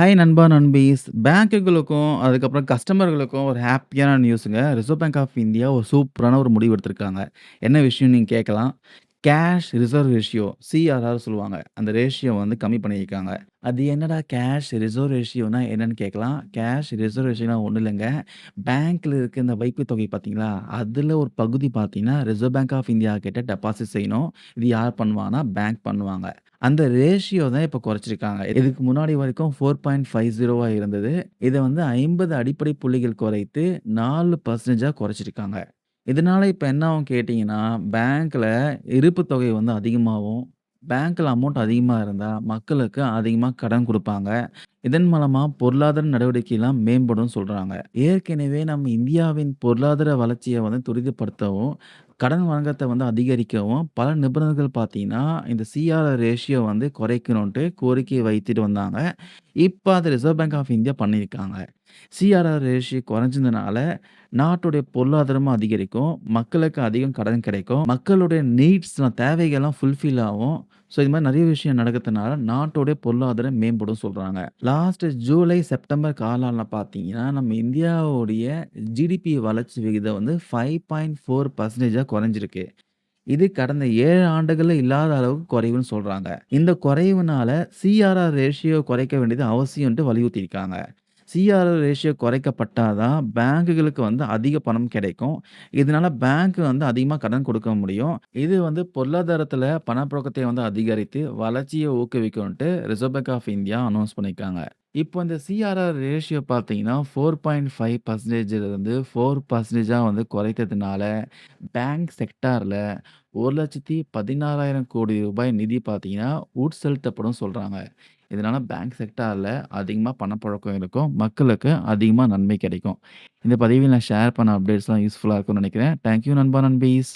Hi நண்பா, நண்பீஸ். பேங்க்குகளுக்கும் அதுக்கப்புறம் கஸ்டமர்களுக்கும் ஒரு ஹாப்பியான நியூஸுங்க. ரிசர்வ் பேங்க் ஆஃப் இந்தியா ஒரு சூப்பரான ஒரு முடிவு எடுத்திருக்காங்க. என்ன விஷயம் நீங்கள் கேட்கலாம். கேஷ் ரிசர்வ் ரேஷியோ சிஆர்ஆர் சொல்லுவாங்க. அந்த ரேஷியோ வந்து கம்மி பண்ணியிருக்காங்க. அது என்னடா கேஷ் ரிசர்வ் ரேஷியோனா என்னன்னு கேட்கலாம். கேஷ் ரிசர்வ் ரேஷியோனா ஒன்றும் இல்லைங்க பேங்க்கில் இருக்க இந்த வைப்பு தொகை பார்த்தீங்களா, அதில் ஒரு பகுதி பார்த்தீங்கன்னா, ரிசர்வ் பேங்க் ஆஃப் இந்தியா கிட்ட டெபாசிட் செய்யணும். இது யார் பண்ணுவாங்கன்னா, பேங்க் பண்ணுவாங்க. அந்த ரேஷியோ தான் இப்ப குறைச்சிருக்காங்க. இதுக்கு முன்னாடி வரைக்கும் 4.50வா இருந்தது. இத வந்து 50 அடிப்படை புள்ளிகள் குறைத்து 4% குறைச்சிருக்காங்க. இதனால இப்ப என்ன ஆகும் கேட்டீங்கன்னா, பேங்க்ல இருப்பு தொகை வந்து அதிகமாவும், பேங்க்ல அமௌண்ட் அதிகமா இருந்தா, மக்களுக்கு அதிகமா கடன் குடுப்பாங்க. இதன் மூலமா பொருளாதார நடவடிக்கைலாம் மேம்படும்னு சொல்றாங்க. ஏற்கனவே நம்ம இந்தியாவின் பொருளாதார வளர்ச்சிய வந்து துரிதப்படுத்தவும், கடன் வழங்கத்த வந்து அதிகரிக்கவும், பல நிபுணர்கள் பார்த்தீங்கன்னா, இந்த சிஆர்ஆர் ரேஷியோ வந்து குறைக்கணுன்ட்டு கோரிக்கை வைத்துட்டு வந்தாங்க. இப்ப அத ரிசர்வ் பேங்க் ஆஃப் இந்தியா பண்ணியிருக்காங்க. சிஆர்ஆர் ரேஷியோ குறைஞ்சதுனால, நாட்டுடைய பொருளாதாரமும் அதிகரிக்கும். மக்களுக்கு அதிகம் கடன் கிடைக்கும். மக்களுடைய நீட்ஸ்லாம் தேவைகள்லாம் ஃபுல்ஃபில் ஆகும். ஸோ இது மாதிரி நிறைய விஷயம் நடக்கிறதுனால, நாட்டோடைய பொருளாதாரம் மேம்படும் சொல்கிறாங்க லாஸ்ட் ஜூலை, செப்டம்பர் காலாண்டுல பார்த்தீங்கன்னா, நம்ம இந்தியாவுடைய ஜிடிபி வளர்ச்சி விகிதம் வந்து ஃபைவ் பாயிண்ட் ஃபோர் பர்சன்டேஜாக குறைஞ்சிருக்கு. இது கடந்த ஏழு ஆண்டுகளில் இல்லாத அளவுக்கு குறைவுன்னு சொல்கிறாங்க இந்த குறைவுனால சிஆர்ஆர் ரேஷியோ குறைக்க வேண்டியது அவசியம்ட்டு வலியுறுத்தியிருக்காங்க. சிஆர்ஆர் ரேஷியோ குறைக்கப்பட்டால் தான் பேங்குகளுக்கு வந்து அதிக பணம் கிடைக்கும். இதனால பேங்க் வந்து அதிகமாக கடன் கொடுக்க முடியும். இது வந்து பொருளாதாரத்தில் பணப்புழக்கத்தை வந்து அதிகரித்து, வளர்ச்சியை ஊக்குவிக்கும்ன்ட்டு reserve bank of India announce பண்ணியிருக்காங்க. இப்போ இந்த சிஆர்ஆர் ரேஷியோ பார்த்தீங்கன்னா, 4.5% இருந்து ஃபோர் பர்சன்டேஜாக வந்து குறைத்ததுனால, பேங்க் செக்டாரில் ஒரு லட்சத்தி பதினாறாயிரம் கோடி ரூபாய் நிதி பார்த்தீங்கன்னா, உட்செலுத்தப்படும் சொல்கிறாங்க இதனால பேங்க் செக்டாரில் அதிகமாக பணப்புழக்கம் இருக்கும். மக்களுக்கு அதிகமாக நன்மை கிடைக்கும். இந்த பதிவில் நான் ஷேர் பண்ண அப்டேட்ஸ்லாம் யூஸ்ஃபுல்லாக இருக்கும்னு நினைக்கிறேன் தேங்க் யூ நண்பா, நண்பீஸ்.